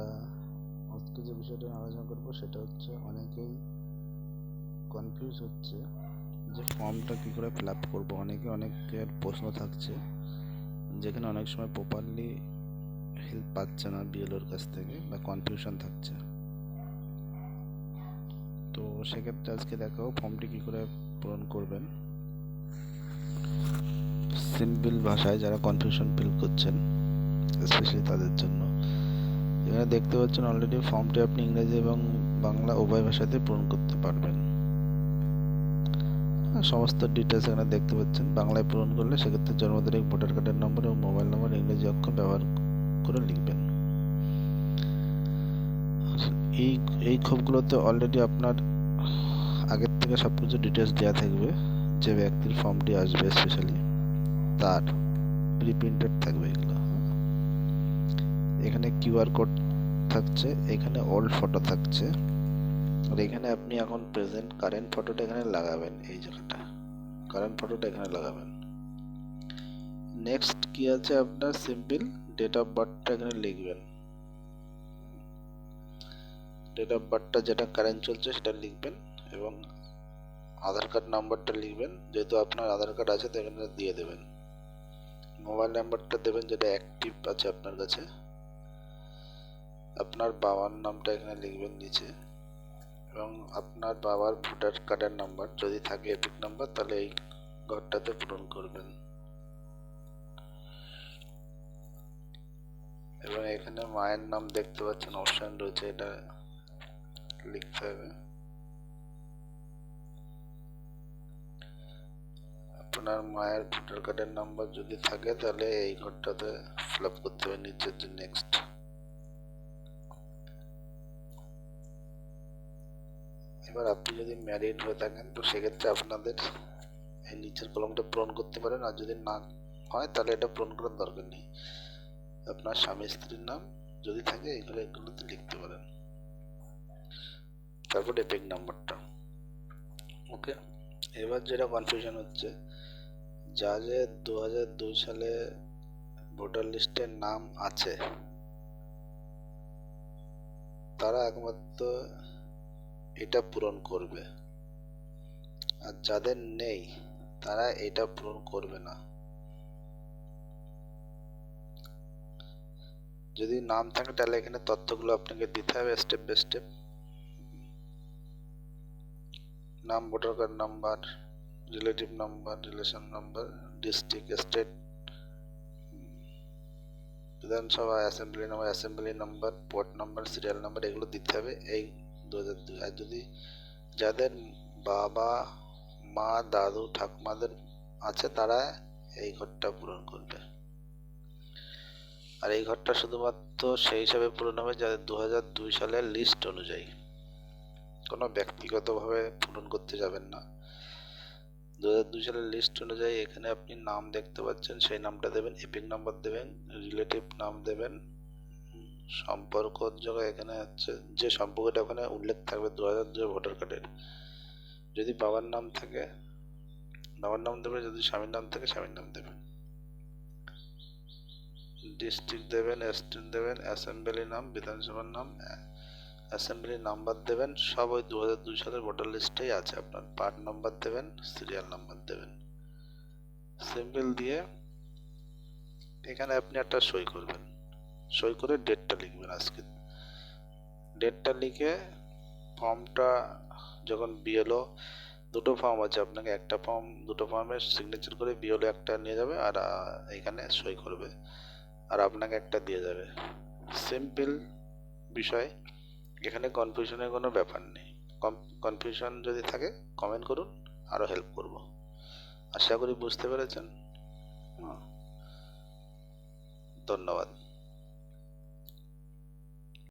আমরা আজকে যে বিষয়টা নিয়ে আলোচনা করব সেটা হচ্ছে অনেকেই কনফিউজ হচ্ছে যে ফর্মটা কী করে ফিল আপ করব। অনেকে অনেকের প্রশ্ন থাকছে যেখানে অনেক সময় প্রপারলি হেল্প পাচ্ছে না বিএলওর কাছ থেকে বা কনফিউশন থাকছে। তো সেক্ষেত্রে আজকে দেখাও ফর্মটি কী করে পূরণ করবেন। সিম্পল ভাষায় যারা কনফিউশন ফিল করছেন স্পেশালি তাদের জন্য। এখানে দেখতে পাচ্ছেন অলরেডি ফর্মটি আপনি ইংরেজি এবং বাংলা উভয় ভাষাতে পূরণ করতে পারবেন। হ্যাঁ, সমস্ত ডিটেলস এখানে দেখতে পাচ্ছেন। বাংলায় পূরণ করলে সেক্ষেত্রে জন্ম তারিখ ভোটার কার্ডের নম্বর এবং মোবাইল নম্বর ইংরেজি অক্ষর ব্যবহার করে লিখবেন। এই এই ক্ষোভগুলোতে অলরেডি আপনার আগের থেকে সব কিছু ডিটেলস দেওয়া থাকবে যে ব্যক্তির ফর্মটি আসবে স্পেশালি তার প্রিপ্রিন্টেড থাকবে এগুলো। এখানে কিউআর কোড থাকছে, এখানে ওল্ড ফটো থাকছে। আর এখানে আপনি এখন প্রেজেন্ট কারেন্ট ফটোটা এখানে লাগাবেন, এই জায়গাটা। কারেন্ট ফটোটা এখানে লাগাবেন। নেক্সট কি আছে আপনার? সিম্পল ডেট অফ বার্থটা এখানে লিখবেন। ডেট অফ বার্থটা যেটা কারেন্ট চলছে সেটা লিখবেন এবং আধার কার্ড নাম্বারটা লিখবেন। যেহেতু আপনার আধার কার্ড আছে, তো এখানে দিয়ে দেবেন। মোবাইল নাম্বারটা দেবেন, যেটা অ্যাক্টিভ আছে আপনার কাছে। আপনার বাবার নামটা এখানে লিখবেন নিচে এবং আপনার বাবার ভোটার কার্ডের নাম্বার যদি থাকে এপিক নাম্বার, তাহলে এই ঘরটাতে পূরণ করবেন। এবং এখানে মায়ের নাম দেখতে পাচ্ছেন অপশন রয়েছে, এটা লিখতে হবে। আপনার মায়ের ভোটার কার্ডের নাম্বার যদি থাকে, তাহলে এই ঘরটাতে ফিল আপ করতে হবে নিচের যে নেক্সট এবার আপনি যদি ম্যারিড হয়ে থাকেন, তো সেক্ষেত্রে আপনাদের এই নিচের কলমটা পূরণ করতে পারেন। আর যদি না হয়, তাহলে এটা পূরণ করার দরকার নেই। আপনার স্বামী স্ত্রীর নাম যদি থাকে এগুলো এগুলোতে লিখতে পারেন। তারপর এপিক নাম্বারটা ওকে এবার যেটা কনফিউশন হচ্ছে, যা যে দু হাজার দুই সালে ভোটার লিস্টের নাম আছে, তারা একমাত্র এটা পূরণ করবে। আর যাদের নেই, তারা এটা পূরণ করবে না। যদি নাম থাকে, তাহলে এখানে তথ্যগুলো আপনাকে দিতে হবে স্টেপ বাই স্টেপ নাম voter card number relative number relation number district state বিধানসভা assembly number assembly number part number serial number এগুলো দিতে হবে। এই দু হাজার দুই আর যদি যাদের বাবা, মা, দাদু, ঠাকুমাদের আছে, তারা এই ঘরটা পূরণ করবে। আর এই ঘরটা শুধুমাত্র সেই হিসাবে পূরণ হবে যাদের দু হাজার দুই সালের লিস্ট অনুযায়ী। কোনো ব্যক্তিগতভাবে পূরণ করতে যাবেন না। দু হাজার দুই সালের লিস্ট অনুযায়ী এখানে আপনি নাম দেখতে পাচ্ছেন, সেই নামটা দেবেন এপিক নাম্বার দেবেন রিলেটিভ নাম দেবেন সম্পর্ক জায়গায় এখানে হচ্ছে, যে সম্পর্কটা ওখানে উল্লেখ থাকবে দু হাজার দুই ভোটার কার্ডের। যদি বাবার নাম থাকে, বাবার নাম দেবেন যদি স্বামীর নাম থাকে, স্বামীর নাম দেবেন ডিস্ট্রিক্ট দেবেন, স্টেট দেবেন, অ্যাসেম্বলি নাম, বিধানসভার নাম, অ্যাসেম্বলি নাম্বার দেবেন, সব ওই দু হাজার দুই সালের ভোটার লিস্টেই আছে আপনার। পার্ট নাম্বার দেবেন, সিরিয়াল নাম্বার দেবেন। সিম্পল দিয়ে এখানে আপনি একটা সই করবেন। সই করে ডেটটা লিখবেন আজকে। ডেটটা লিখে ফর্মটা যখন বিএলও দুটো ফর্ম আছে আপনাকে, একটা ফর্ম দুটো ফর্মে সিগনেচার করে বিএলও একটা নিয়ে যাবে আর এখানে সই করবে। আর আপনাকে একটা দিয়ে যাবে। সিম্পল বিষয়, এখানে কনফিউশনের কোনো ব্যাপার নেই। কনফিউশন যদি থাকে কমেন্ট করুন আরও হেল্প করব। আশা করি বুঝতে পেরেছেন। ধন্যবাদ।